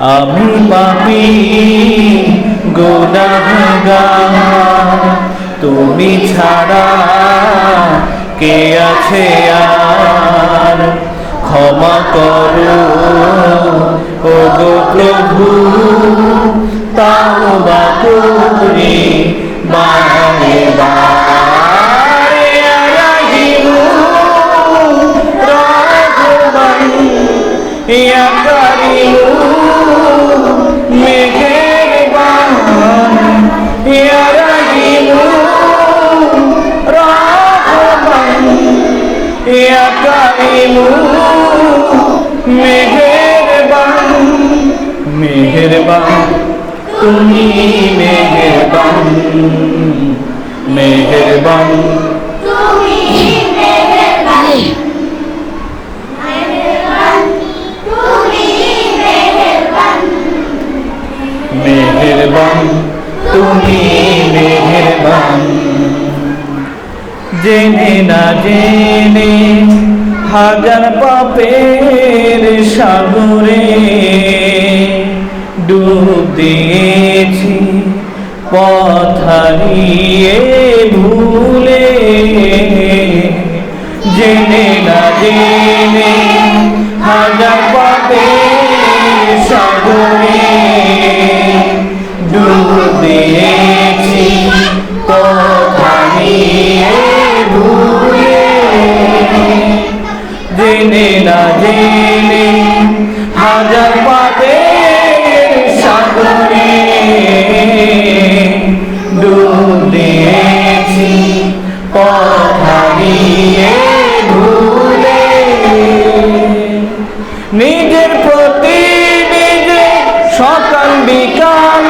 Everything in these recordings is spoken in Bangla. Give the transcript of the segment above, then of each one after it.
আমি পাপি গোনাহগার। তুমি ছাড়া কে আছে আর? ক্ষমা করো ও গো প্রভু। মেহেরবান মেহেরবান তুমি মেহেরবান মেহেরবান। তুমি মেহেরবান মেহেরবান তুমি মেহেরবান। মেহেরবান তুমি মেহেরবান। জেনে না জেনে হাজার পাপের সাগরে ডুব দিয়েছি, পথ হারিয়ে ভুলে। জেনে না জেনে হাজার পাপের সাগরে ডুব দিয়েছি। না হাজার পাপের সাগরে ডুব ভুলে। নিজের প্রতি নিজে সকাল বিকাল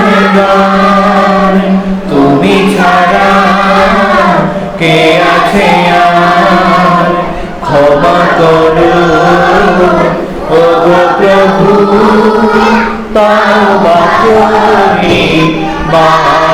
Bye.